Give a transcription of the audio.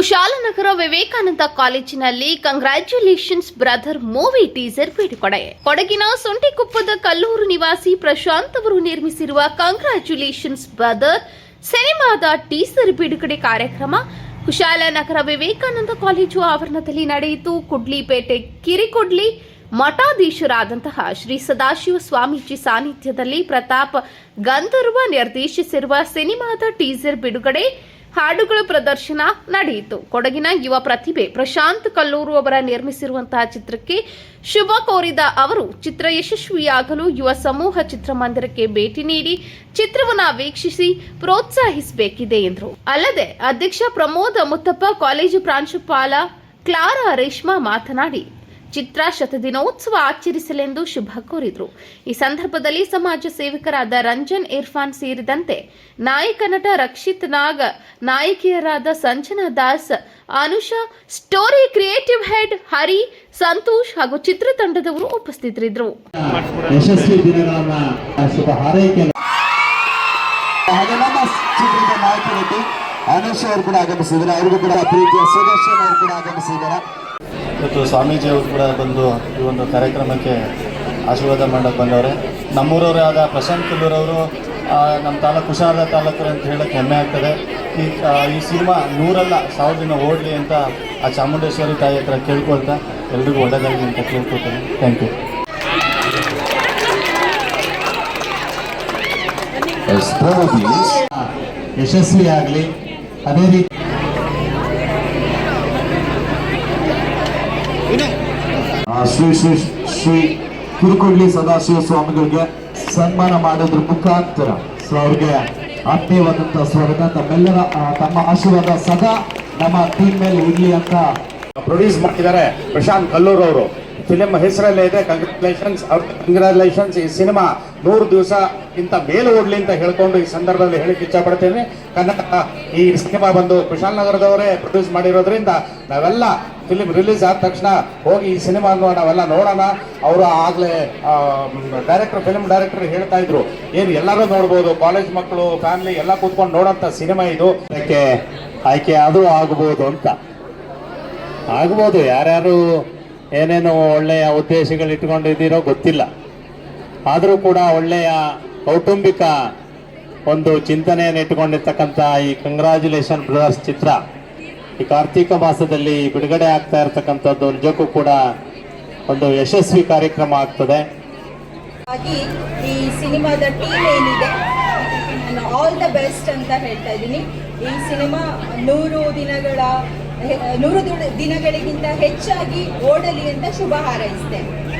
ಕುಶಾಲನಗರ ವಿವೇಕಾನಂದ ಕಾಲೇಜಿನಲ್ಲಿ congratulations brother movie teaser ಬಿಡುಗಡೆ ಕೊಡಗಿನ ಸೊಂಟಿಕೊಪ್ಪದ ಕಲ್ಲೂರು ನಿವಾಸಿ ಪ್ರಶಾಂತ್ ಅವರು ನಿರ್ಮಿಸಿರುವ ಕಂಗ್ರ್ಯಾಚುಲೇಷನ್ಸ್ ಬ್ರದರ್ ಸಿನಿಮಾದ ಟೀಸರ್ ಬಿಡುಗಡೆ ಕಾರ್ಯಕ್ರಮ. ಕುಶಾಲನಗರ ವಿವೇಕಾನಂದ ಕಾಲೇಜು ಆವರಣದಲ್ಲಿ ನಡೆಯಿತು. ಕುಡ್ಲಿಪೇಟೆ ಕಿರಿಕೊಡ್ಲಿ ಮಠಾಧೀಶರಾದಂತಹ ಶ್ರೀ ಸದಾಶಿವ ಸ್ವಾಮೀಜಿ ಸಾನ್ನಿಧ್ಯದಲ್ಲಿ ಪ್ರತಾಪ್ ಗಂಧರ್ವ ನಿರ್ದೇಶಿಸಿರುವ ಸಿನಿಮಾದ ಟೀಸರ್ ಬಿಡುಗಡೆ ಹಾಡುಗಳ ಪ್ರದರ್ಶನ ನಡೆಯಿತು. ಕೊಡಗಿನ ಯುವ ಪ್ರತಿಭೆ ಪ್ರಶಾಂತ್ ಕಲ್ಲೂರು ಅವರ ನಿರ್ಮಿಸಿರುವಂತಹ ಚಿತ್ರಕ್ಕೆ ಶುಭ ಕೋರಿದ ಅವರು, ಚಿತ್ರ ಯಶಸ್ವಿಯಾಗಲು ಯುವ ಸಮೂಹ ಚಿತ್ರಮಂದಿರಕ್ಕೆ ಭೇಟಿ ನೀಡಿ ಚಿತ್ರವನ್ನು ವೀಕ್ಷಿಸಿ ಪ್ರೋತ್ಸಾಹಿಸಬೇಕಿದೆ ಎಂದರು. ಅಲ್ಲದೆ ಅಧ್ಯಕ್ಷ ಪ್ರಮೋದ್ ಮುತ್ತಪ್ಪ, ಕಾಲೇಜು ಪ್ರಾಂಶುಪಾಲ ಕ್ಲಾರಾ ರೇಷ್ಮಾ ಮಾತನಾಡಿ ಚಿತ್ರ ಶತದಿನೋತ್ಸವ ಆಚರಿಸಲೆಂದು ಶುಭ ಕೋರಿದರು. ಈ ಸಂದರ್ಭದಲ್ಲಿ ಸಮಾಜ ಸೇವಕರಾದ ರಂಜನ್ ಇರ್ಫಾನ್ ಸೇರಿದಂತೆ ನಾಯಕ ನಟ Rakshit Nag, ನಾಯಕಿಯರಾದ Sanjana Das, Anusha, story creative head Hari, Santosh ಹಾಗೂ ಚಿತ್ರತಂಡದವರು ಉಪಸ್ಥಿತರಿದ್ದರು ಅನುಷ್ ಅವರು ಕೂಡ ಆಗಮಿಸಿದ್ದಾರೆ. ಅವರಿಗೂ ಕೂಡ ಪ್ರೀತಿಯ ಅವರು ಕೂಡ ಆಗಮಿಸಿದ್ದಾರೆ. ಇವತ್ತು ಸ್ವಾಮೀಜಿ ಅವರು ಕೂಡ ಬಂದು ಈ ಒಂದು ಕಾರ್ಯಕ್ರಮಕ್ಕೆ ಆಶೀರ್ವಾದ ಮಾಡಕ್ಕೆ ಬಂದವರೇ. ನಮ್ಮೂರವರೇ ಆದ ಪ್ರಶಾಂತ್ ಕುಲ್ಲೂರವರು ನಮ್ಮ ತಾಲೂಕು ಕುಶಾಲ ತಾಲೂಕು ಅಂತ ಹೇಳೋಕ್ಕೆ ಹೆಮ್ಮೆ ಆಗ್ತದೆ. ಈ ಈ ಸಿನಿಮಾ ನೂರಲ್ಲ, ಸಾವಿರ ದಿನ ಓಡಲಿ ಅಂತ ಆ ಚಾಮುಂಡೇಶ್ವರಿ ತಾಯಿ ಹತ್ರ ಕೇಳ್ಕೊಳ್ತಾ ಎಲ್ರಿಗೂ ಒಳ್ಳೆಯದಾಗಿ ಅಂತ ಕೇಳ್ಕೊಳ್ತೇನೆ. ಥ್ಯಾಂಕ್ ಯು ಯಶಸ್ವಿ ಆಗಲಿ ಅದೇ ರೀತಿ ಶ್ರೀ ಶ್ರೀ ಶ್ರೀ ಕುರುಕುಳ್ಳಿ ಸದಾಶಿವ ಸ್ವಾಮಿಗಳಿಗೆ ಸನ್ಮಾನ ಮಾಡೋದ್ರ ಮುಖಾಂತರ. ಸೊ ಅವ್ರಿಗೆ ಆತ್ಮೀಯವಾದಂತಹ ಸ್ವಾಗತ. ತಮ್ಮೆಲ್ಲರ ತಮ್ಮ ಆಶೀರ್ವಾದ ಸದಾ ನಮ್ಮ ಟೀಮ್ ಮೇಲೆ ಇರ್ಲಿ ಅಂತ ಪ್ರೊಡ್ಯೂಸ್ ಮಾಡಿದ್ದಾರೆ ಪ್ರಶಾಂತ್ ಕಲ್ಲೂರ್ ಅವರು. ಫಿಲಿಮ್ ಹೆಸರಲ್ಲೇ ಇದೆ. ಕಂಗ್ರ್ಯಾಚುಲೇಷನ್ಸ್ ಅವ್ರ ಕಂಗ್ರ್ಯಾಚುಲೇಷನ್ಸ್ ಈ ಸಿನಿಮಾ ನೂರು ದಿವಸ ಇಂತ ಮೇಲೆ ಓಡ್ಲಿ ಅಂತ ಹೇಳ್ಕೊಂಡು ಈ ಸಂದರ್ಭದಲ್ಲಿ ಹೇಳಿಕ್ಕೆ ಇಚ್ಛಪಡ್ತೇನೆ. ಕನ್ನಡ ಈ ಸಿನಿಮಾ ಬಂದು ಕುಶಾಲನಗರದವರೇ ಪ್ರೊಡ್ಯೂಸ್ ಮಾಡಿರೋದ್ರಿಂದ ನಾವೆಲ್ಲ ಫಿಲಿಂ ರಿಲೀಸ್ ಆದ ತಕ್ಷಣ ಹೋಗಿ ಈ ಸಿನಿಮಾ ನಾವೆಲ್ಲ ನೋಡೋಣ. ಅವರು ಆಗ್ಲೇ ಡೈರೆಕ್ಟರ್, ಫಿಲ್ಮ್ ಡೈರೆಕ್ಟರ್ ಹೇಳ್ತಾ ಇದ್ರು. ಏನು ಎಲ್ಲರೂ ನೋಡ್ಬೋದು, ಕಾಲೇಜ್ ಮಕ್ಕಳು, ಫ್ಯಾಮಿಲಿ ಎಲ್ಲ ಕೂತ್ಕೊಂಡು ನೋಡೋಂಥ ಸಿನಿಮಾ ಇದು. ಅದಕ್ಕೆ ಆಯ್ಕೆ ಅದು ಆಗ್ಬೋದು ಅಂತ. ಆಗ್ಬೋದು, ಯಾರ್ಯಾರು ಏನೇನು ಒಳ್ಳೆಯ ಉದ್ದೇಶಗಳು ಇಟ್ಕೊಂಡಿದ್ದೀರೋ ಗೊತ್ತಿಲ್ಲ. ಆದರೂ ಕೂಡ ಒಳ್ಳೆಯ ಕೌಟುಂಬಿಕ ಒಂದು ಚಿಂತನೆಯನ್ನು ಇಟ್ಕೊಂಡಿರ್ತಕ್ಕಂಥ ಈ ಕಂಗ್ರ್ಯಾಚುಲೇಷನ್ ಬ್ರದರ್ಸ್ ಚಿತ್ರ. ಈ ಕಾರ್ತಿಕ ಮಾಸದಲ್ಲಿ ಬಿಡುಗಡೆ ಆಗ್ತಾ ಇರತಕ್ಕಂಥದ್ದು ನಿಜಕ್ಕೂ ಕೂಡ ಒಂದು ಯಶಸ್ವಿ ಕಾರ್ಯಕ್ರಮ ಆಗ್ತದೆ. ಈ ಸಿನಿಮಾದ ಟೀಮ್ ಏನಿದೆ, ನಾನು ಆಲ್ ದ ಬೆಸ್ಟ್ ಅಂತ ಹೇಳ್ತಾ ಇದ್ದೀನಿ. ಈ ಸಿನಿಮಾ ನೂರು ದಿನಗಳ ನೂರು ದಿನ- ದಿನಗಳಿಗಿಂತ ಹೆಚ್ಚಾಗಿ ಓಡಲಿ ಅಂತ ಶುಭ ಹಾರೈಸ್ತೇನೆ.